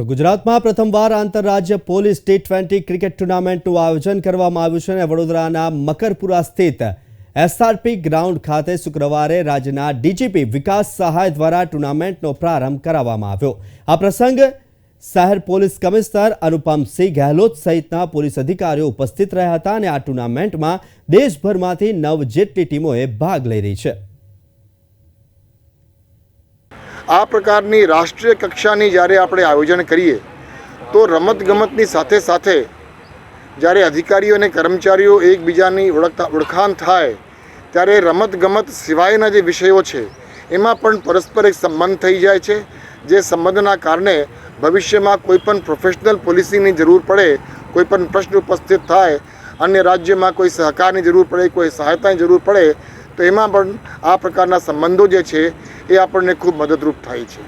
તો ગુજરાતમાં પ્રથમવાર આંતરરાજ્ય પોલીસ ટી ટ્વેન્ટી ક્રિકેટ ટુર્નામેન્ટનું આયોજન કરવામાં આવ્યું છે અને વડોદરાના મકરપુરા સ્થિત એસઆરપી ગ્રાઉન્ડ ખાતે શુક્રવારે રાજ્યના ડીજીપી વિકાસ સહાય દ્વારા ટુર્નામેન્ટનો પ્રારંભ કરાવવામાં આવ્યો. આ પ્રસંગ શહેર પોલીસ કમિશનર અનુપમસિંહ ગહેલોત સહિતના પોલીસ અધિકારીઓ ઉપસ્થિત રહ્યા હતા અને આ ટુર્નામેન્ટમાં દેશભરમાંથી નવ જેટલી ટીમોએ ભાગ લઈ રહી છે. આ પ્રકારની રાષ્ટ્રીય કક્ષાની જ્યારે આપણે આયોજન કરીએ, તો રમતગમતની સાથે સાથે જ્યારે અધિકારીઓ અને કર્મચારીઓ એકબીજાની ઓળખતા, ઓળખાણ થાય, ત્યારે રમતગમત સિવાયના જે વિષયો છે, એમાં પણ પરસ્પર એક સંબંધ થઈ જાય છે, જે સંબંધના કારણે ભવિષ્યમાં કોઈ પણ પ્રોફેશનલ પોલિસીની જરૂર પડે કોઈપણ પ્રશ્ન ઉપસ્થિત થાય, અન્ય રાજ્યમાં કોઈ સહકારની જરૂર પડે, કોઈ સહાયતાની જરૂર પડે તો એમાં પણ આ પ્રકારના સંબંધો જે છે એ આપણને ખૂબ મદદરૂપ થાય છે.